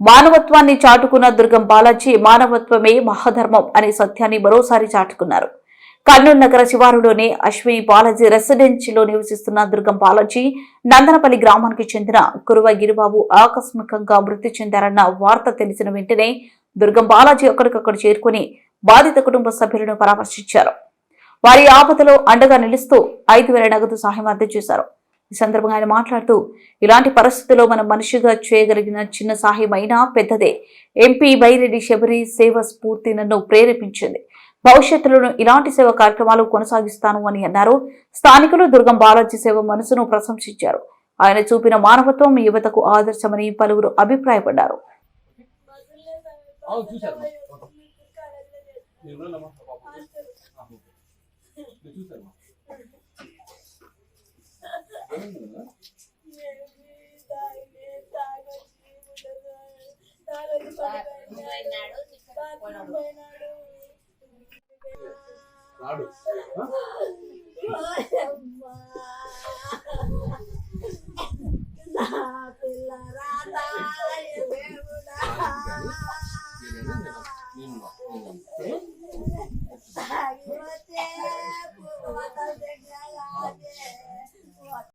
మానవత్వాన్ని చాటుకున్న దుర్గం బాలాజీ మానవత్వమే మహాధర్మం అనే సత్యాన్ని మరోసారి చాటుకున్నారు. కర్నూలు నగర శివారులోని అశ్విని బాలాజీ రెసిడెన్సీలో నివసిస్తున్న దుర్గం బాలాజీ నందనపల్లి గ్రామానికి చెందిన కురువ గిరిబాబు ఆకస్మికంగా మృతి చెందారన్న వార్త తెలిసిన వెంటనే దుర్గం బాలాజీ అక్కడికక్కడ చేరుకుని బాధిత కుటుంబ సభ్యులను పరామర్శించారు. వారి ఆపదలో అండగా నిలుస్తూ ఐదు వేల నగదు సహాయం అందజేశారు. ఈ సందర్భంగా ఆయన మాట్లాడుతూ ఇలాంటి పరిస్థితుల్లో మనం మనిషిగా చేయగలిగిన చిన్న సహాయం అయినా పెద్దదే. ఎంపీ బైరెడ్డి శబరి సేవ స్ఫూర్తి నన్ను ప్రేరేపించింది. భవిష్యత్తులోనూ ఇలాంటి సేవ కార్యక్రమాలు కొనసాగిస్తాను అని అన్నారు. స్థానికులు దుర్గం బాలాజీ సేవ మనసును ప్రశంసించారు. ఆయన చూపిన మానవత్వం యువతకు ఆదర్శమని పలువురు అభిప్రాయపడ్డారు. అవును రాడు ఆ? నేను ఉన్నా. నేను ఉన్నా.